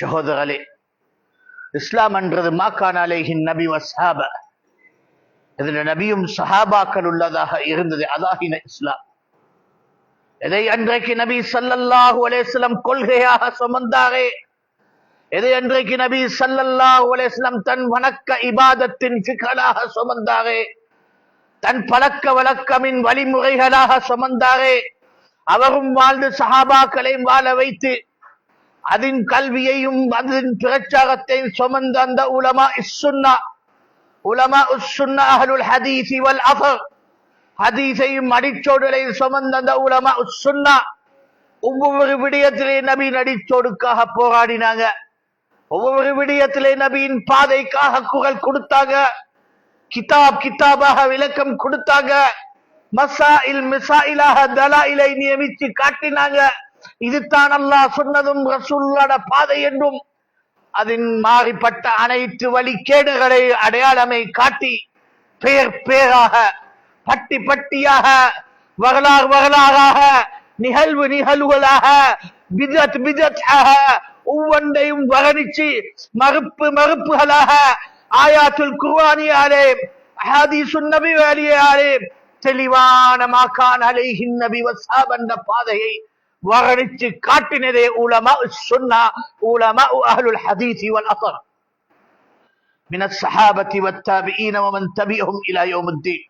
சகோதரர்களே இஸ்லாம் என்றது மாக்கான் அலேஹின் நபி வசாப இதுல நபியும் சஹாபாக்கள் உள்ளதாக இருந்தது அதாகின இஸ்லாம். எதை அன்றைக்கு நபி சல்லல்லாஹு அலேஸ்லம் கொள்கையாக சுமந்தாரே? எதை அன்றைக்கு நபி சல்லல்லாஹு அலேஸ்லம் தன் வணக்க இபாதத்தின் சிக்கலாக சுமந்தாரே? தன் பழக்க வழக்கமின் வழிமுறைகளாக சுமந்தாரே? அவரும் வாழ்ந்து சஹாபாக்களையும் வாழ வைத்து அதன் கல்வியையும் அதன் பிரச்சாரத்தையும் சுமந்த அந்த உலமா இஸ்ஸுன்னா உலமா உஸ்ஸுன்னா அஹ்லுல் ஹதீஸி வல் அஃபர். ஹதீஸையும் அடிச்சோடுகளையும் சுமந்த அந்த உலமா உஸ்ஸுன்னா ஒவ்வொரு விடயத்திலே நபி நடிச்சோடுக்காக போராடினாங்க. ஒவ்வொரு விடயத்திலே நபியின் பாதைக்காக குரல் கொடுத்தாங்க. கிதாப் கிதாபாக விளக்கம் கொடுத்தாங்க. மசாயில் மிசாயிலாக இலை நியமிச்சு காட்டினாங்க. இதுதான் அல்லாஹ் சொன்னதும் ரசூல்லோட பாதை என்றும் அதன் மாறிப்பட்ட அனைத்து வழிகேடுகளை அடையாளமை காட்டி பேர் பேராக பட்டி பட்டியாக வரலாறு வரலாறாக நிகழ்வு நிகழ்வுகளாக பிதத் பிதத்தாக ஒவ்வொன்றையும் வர்ணிச்சு மறுப்பு மறுப்புகளாக ஆயாத்துல் குர்வானியாலே ஹதீசுன் நபி வேலியாலே தெளிவான மாக்கான் அலைஹின் நபி வசாப் என்ற பாதையை வர்ணிச்சு காட்டினதே உலமா சுன்னா உலமா அஹ்லுல் ஹதீஸ் வல் அஸர் من الصحابة والتابعين ومن تبعهم إلى يوم الدين